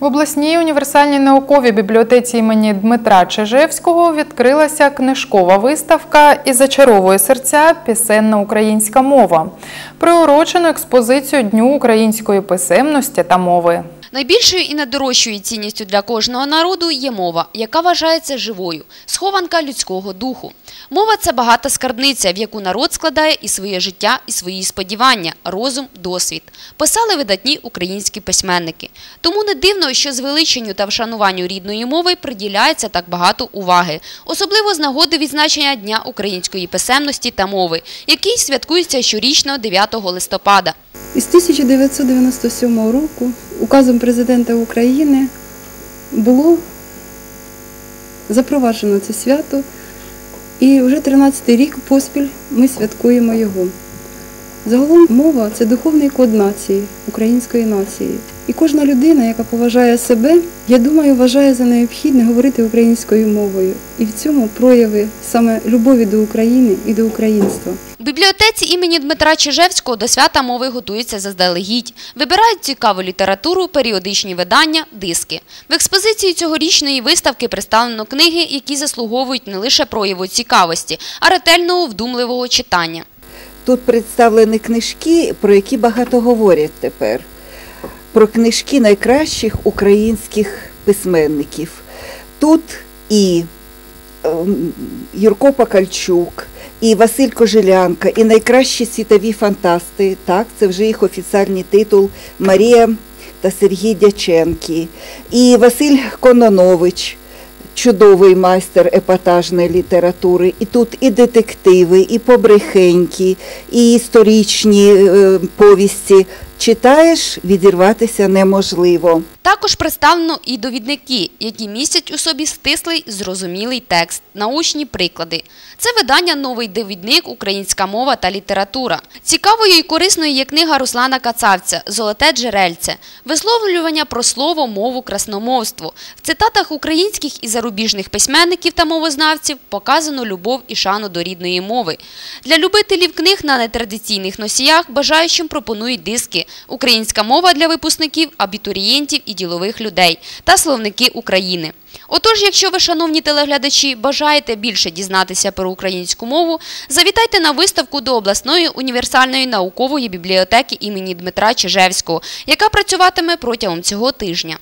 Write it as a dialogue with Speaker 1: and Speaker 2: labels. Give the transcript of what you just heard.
Speaker 1: В обласній універсальній науковій бібліотеці імені Дмитра Чижевського відкрилася книжкова виставка і зачаровує серця пісенна українська мова, приурочену експозицію Дню української писемності та мови.
Speaker 2: Найбільшою і найдорожчою цінністю для кожного народу є мова, яка вважається живою, схованка людського духу. Мова – це багата скарбниця, в яку народ складає і своє життя, і свої сподівання, розум, досвід. Писали видатні українські письменники. Тому не дивно, що звеличенню та вшануванню рідної мови приділяється так багато уваги, особливо з нагоди відзначення Дня української писемності та мови, який святкується щорічно 9 листопада.
Speaker 3: Із 1997 року указом президента України було запроваджено це свято, і вже 13-й рік поспіль ми святкуємо його. Загалом мова це духовний код нації, української нації. І кожна людина, яка поважає себе, я думаю, вважає за необхідне говорити українською мовою. І в цьому прояви саме любові до України і до українства.
Speaker 2: В бібліотеці імені Дмитра Чижевського до свята мови готуються заздалегідь. Вибирають цікаву літературу, періодичні видання, диски. В експозиції цьогорічної виставки представлено книги, які заслуговують не лише прояву цікавості, а ретельного вдумливого читання.
Speaker 4: Тут представлені книжки, про які багато говорять тепер. Про книжки найкращих українських письменників. Тут і ем, Юрко Покальчук, і Василь Кожелянка, і найкращі світові фантасти. Так, це вже їх офіціальний титул Марія та Сергій Дяченки, і Василь Кононович. Чудовий майстер епатажної літератури. І тут і детективи, і побрехенькі, і історичні е, повісті. Читаєш, відірватися неможливо.
Speaker 2: Також представлено і довідники, які містять у собі стислий, зрозумілий текст, научні приклади. Це видання «Новий довідник. Українська мова та література». Цікавою і корисною є книга Руслана Кацавця «Золоте джерельце», висловлювання про слово, мову, красномовство. В цитатах українських і зарубіжних письменників та мовознавців показано любов і шану до рідної мови. Для любителів книг на нетрадиційних носіях бажаючим пропонують диски «Українська мова для випускників, абітурієнтів і ділових людей» та «Словники України». Отож, якщо ви, шановні телеглядачі, бажаєте більше дізнатися про українську мову, завітайте на виставку до обласної універсальної наукової бібліотеки імені Дмитра Чижевського, яка працюватиме протягом цього тижня.